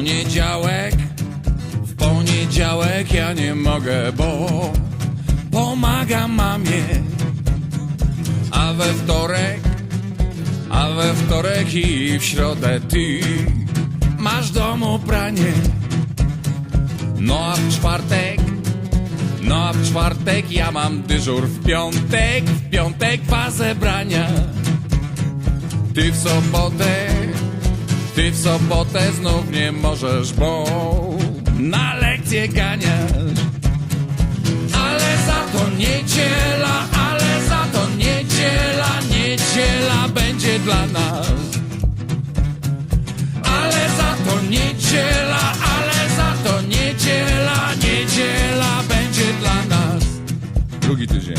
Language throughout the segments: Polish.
poniedziałek, w poniedziałek ja nie mogę, bo pomagam mamie. A we wtorek, a we wtorek i w środę ty masz domu pranie. No a w czwartek, no a w czwartek ja mam dyżur w piątek, w piątek dwa zebrania. Ty w sobotę, ty w sobotę znów nie możesz, bo na lekcję ganiasz. Ale za to niedziela, ale za to niedziela, niedziela będzie dla nas. Ale za to niedziela, ale za to niedziela, niedziela będzie dla nas. Drugi tydzień.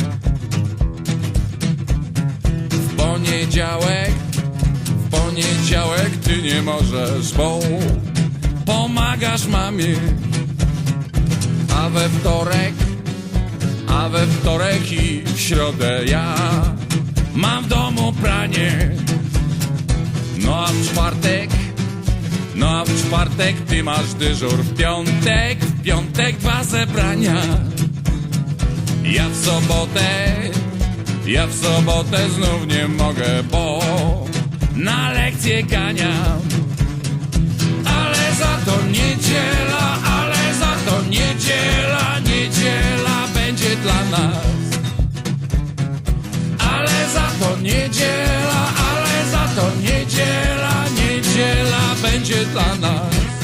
W poniedziałek, poniedziałek ty nie możesz, bo pomagasz mamie. A we wtorek, a we wtorek i w środę ja mam w domu pranie. No a w czwartek, no a w czwartek ty masz dyżur w piątek, w piątek dwa zebrania. Ja w sobotę, ja w sobotę znów nie mogę, bo na lekcję gania. Ale za to niedziela, ale za to niedziela, niedziela będzie dla nas. Ale za to niedziela, ale za to niedziela, niedziela będzie dla nas.